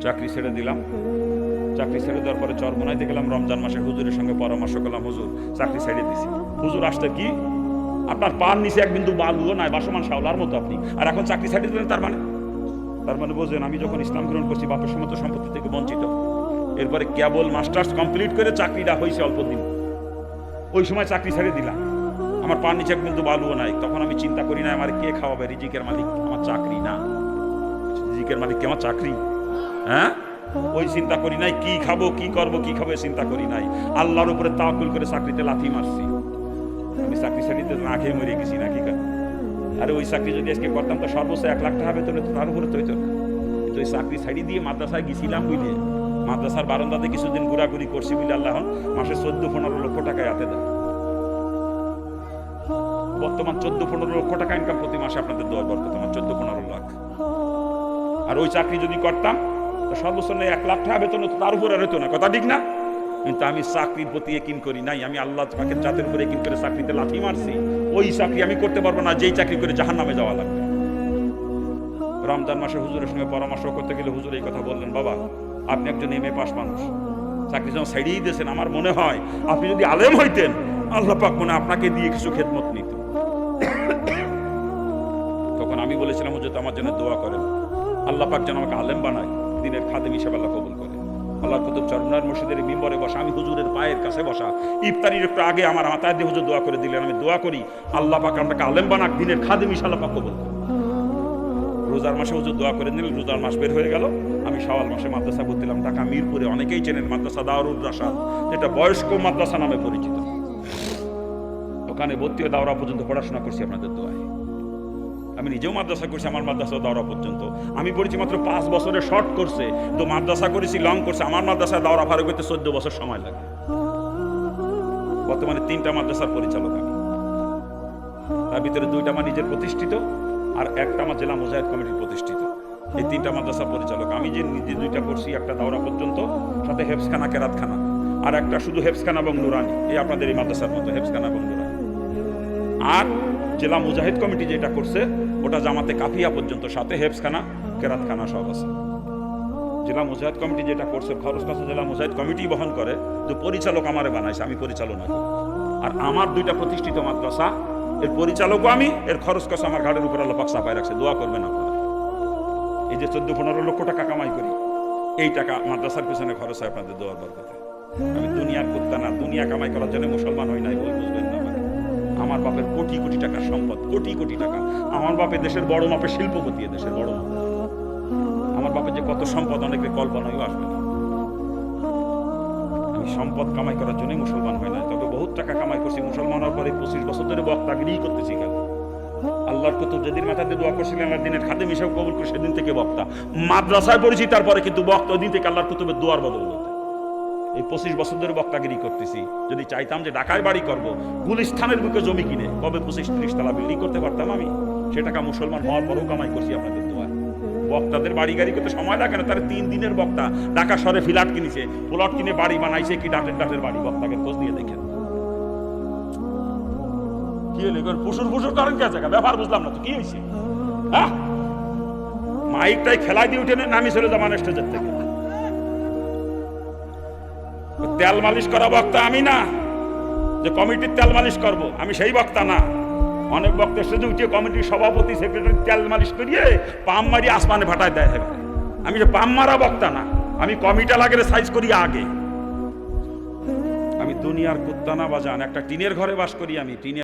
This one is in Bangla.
চাকরি ছেড়ে দিলাম। চাকরি ছেড়ে দেওয়ার পরে চর চরমনাইতে গেলাম, রমজান মাসে হুজুরের সঙ্গে পরামর্শ করলাম, হুজুর, চাকরি ছেড়ে দিছি। হুজুর, আসতে কি? আপনার পার নিচে এক বিন্দু বালুও নাই, বাসমান শাওলার মতো আপনি। আর এখন চাকরি ছেড়ে দিলেন তার মানে? তার মানে বোঝেন, আমি যখন ইসলাম গ্রহণ করছি, বাপের সমস্ত সম্পত্তি থেকে বঞ্চিত। এরপরে কেবল মাস্টার্স কমপ্লিট করে চাকরিটা হয়েছে অল্প দিন। ওই সময় চাকরি ছেড়ে দিলাম। আমার পার নিচে এক বিন্দু বালুও নাই। তখন আমি চিন্তা করি না আমার কে খাওয়াবে? রিজিকের মালিক আমার চাকরি না। রিজিকের মালিক কে আমার চাকরি? হ্যাঁ? ওই চিন্তা করি নাই, কি খাব, কি করব, কি খাব চিন্তা করি নাই। আল্লাহর উপরে তাওয়াক্কুল করে চাকরিতে লাথি মারছি। আমি চাকরি ছাড়িতে না খেয়ে মরে গেছি নাকি কা আরে ওই চাকরি যদি আজকে করতাম, তো সর্বোচ্চ এক লাখ টাকা বেতনে তো তার উপরে তো হইতো না। তো ওই চাকরি ছাড়ি দিয়ে মাদ্রাসায় গেছিলাম বুঝলে। মাদ্রাসার বারান্দাতে কিছুদিন ঘোরাঘুরি করছি বুঝলে আল্লাহ। মাসে চোদ্দ পনেরো লক্ষ টাকায় হাতে দেয়। বর্তমান চোদ্দ পনেরো লক্ষ টাকা ইনকাম প্রতি মাসে আপনাদের দেওয়ার বর্তমান চোদ্দ পনেরো লাখ। আর ওই চাকরি যদি করতাম সর্বোচ্চ নেই, এক লাখ টাকা বেতন তার উপরে আর হতো না। কথা ঠিক না? কিন্তু আমি চাকরির প্রতি একিন করি নাই, আমি আল্লাহ পাকের জাতের উপরে একিন করে চাকরিতে লাথি মারছি। ওই চাকরি আমি করতে পারব না, যেই চাকরি করে জাহান নামে যাওয়া লাগবে। রমজান মাসে হুজুরের সঙ্গে পরামর্শ করতে গেলে হুজুর এই কথা বললেন, বাবা, আপনি একজন এম এ পাস মানুষ। চাকরি যখন ছাড়িয়ে দিয়েছেন, আমার মনে হয় আপনি যদি আলেম হইতেন, আল্লাহ পাক মনে আপনাকে দিয়ে কিছু খেদমত নিত। তখন আমি বলেছিলাম, হুজুর আমার জন্য দোয়া করেন। আল্লাহ পাক যেন আমাকে আলেম বানায়। দিনের খাদেম হিসেবে আল্লাহ কবুল করে আল্লাহ কুতুব চরমনার মসজিদের মিম্বরে বসা, আমি হুজুরের পায়ের কাছে বসা, ইফতারির একটু আগে আমার মাথায় দিয়ে হুজুর দোয়া করে দিলেন, আমি দোয়া করি, আল্লাহ পাক আমাকে আলেম বানাক, দিনের খাদেম হিসেবে আল্লাহ কবুল করে রোজার মাসে হুজুর দোয়া করে নিলেন, রোজার মাস বের হয়ে গেল, আমি শাওয়াল মাসে মাদ্রাসা ভর্তিলাম, ঢাকা মিরপুরে অনেকেই চেনেন, মাদ্রাসা দারুর রাসাদ যেটা বয়স্ক মাদ্রাসা নামে পরিচিত। ওখানে ভর্তি হয়ে দাওরা পর্যন্ত পড়াশোনা করছি আপনাদের দোয়ায়। আমি নিজেও মাদ্রাসা করছি, আমার মাদ্রাসা দাওরা পর্যন্ত। আমি পড়েছি মাত্র পাঁচ বছরে শর্ট করছে তো মাদ্রাসা করেছি লং করছে আমার মাদ্রাসা দাওরা ফারুক হইতে চোদ্দ বছর সময় লাগে। বর্তমানে তিনটা মাদ্রাসার পরিচালক আমি। তার ভিতরে দুইটা আমার নিজের প্রতিষ্ঠিত আর একটা আমার জেলা মুজাহিদ কমিটির প্রতিষ্ঠিত। এই তিনটা মাদ্রাসা পরিচালক। আমি যে নিজে দুইটা করছি, একটা দাওরা পর্যন্ত, সাথে হেফসখানা, কেরাতখানা। আর একটা শুধু হেফসখানা এবং নুরানি। এই আপনাদের এই মাদ্রাসার মতো হেফসখানা এবং নুরানি। আর জেলা মুজাহিদ কমিটি যেটা করছে ওটা জামাতে কাফিয়া পর্যন্ত সাথে হেফসখানা কেরাতখানা সব আছে। জেলা মুজাহিদ কমিটি যেটা করছে খরচ কাছে জেলা মুজাহিদ কমিটি বহন করে যে পরিচালক আমারে বানাইছে আমি পরিচালনা করি। আর আমার দুইটা প্রতিষ্ঠিত মাদ্রাসা এর পরিচালকও আমি এর খরচ কাছে আমার ঘাড়ের উপর আল্লাহ পাক চাপায় রাখছে দোয়া করবেন আপনারা। এই যে চোদ্দ পনেরো লক্ষ টাকা কামাই করি এই টাকা মাদ্রাসার পিছনে খরচ হয় আপনাদের দোয়ার বরকতে। আমি দুনিয়ার কুত্তা না দুনিয়া কামাই করার জন্য মুসলমান হই নাই বলে বুঝবেন না। আমার বাপের কোটি কোটি টাকার সম্পদ, কোটি কোটি টাকা। আমার বাপে দেশের বড় মাপে শিল্পপতি দেশের বড় মাপে। আমার বাপের যে কত সম্পদ অনেকে কল্পনায়ও আসবে না। আমি সম্পদ কামাই করার জন্যই মুসলমান হয় না, তবে বহুত টাকা কামাই করছি। মুসলমান হওয়ার পরে পঁচিশ বছর ধরে বক্তাগিরি করতেছি কেন? আল্লাহর কুতুব যেদিন মাথাতে দোয়া করছিলেন আর দিনের খাদেম হিসেবে কবুল করে সেদিন থেকে বক্তা। মাদ্রাসায় পড়েছি, তারপরে কিন্তু বক্তা দিন থেকে আল্লাহর কুতুবের দোয়ার বদল এই পঁচিশ বছর ধরে বক্তাগিরি করতেছি। যদি চাইতাম যে ঢাকায় বাড়ি করব গুলিস্থানের বুকে জমি কিনে, কবে পঁচিশ ত্রিশ তালা বিল্ডিং করতে পারতাম আমি? সে টাকা মুসলমান হওয়ার পরেও কামাই করছি আপনাদের দোয়া বক্তাদের বাড়ি গাড়ি করতে সময় লাগে না, তার তিন দিনের বক্তা। ঢাকা শহরে ফ্ল্যাট কিনেছে প্লট কিনে বাড়ি বানাইছে, কি ডাটের ডাটের বাড়ি? বক্তাকে খোঁজ নিয়ে দেখেন। কি হলো ফুসুর ফুসুর কে জায়গা ব্যাপার বুঝলাম না তো, কি হয়েছে? হ্যাঁ? মাইকটাই খেলাই দিয়ে উঠে নামি চলে যামান স্টেজের থেকে। তেল মালিশ করা বক্তা আমি না, যে কমিটির তেল মালিশ করব, আমি সেই বক্তা না। অনেক বক্তা সুযোগ উঠে কমিটির সভাপতি, সেক্রেটারি তেল মালিশ করিয়ে পাম মারি আসমানে ভাটায় দেয় হবে আমি যে পাম মারা বক্তা না, আমি কমিটা লাগে সাইজ করি আগে। আমি দুনিয়ার কুত্তানা বাজান, একটা টিনের ঘরে বাস করি আমি, টিনের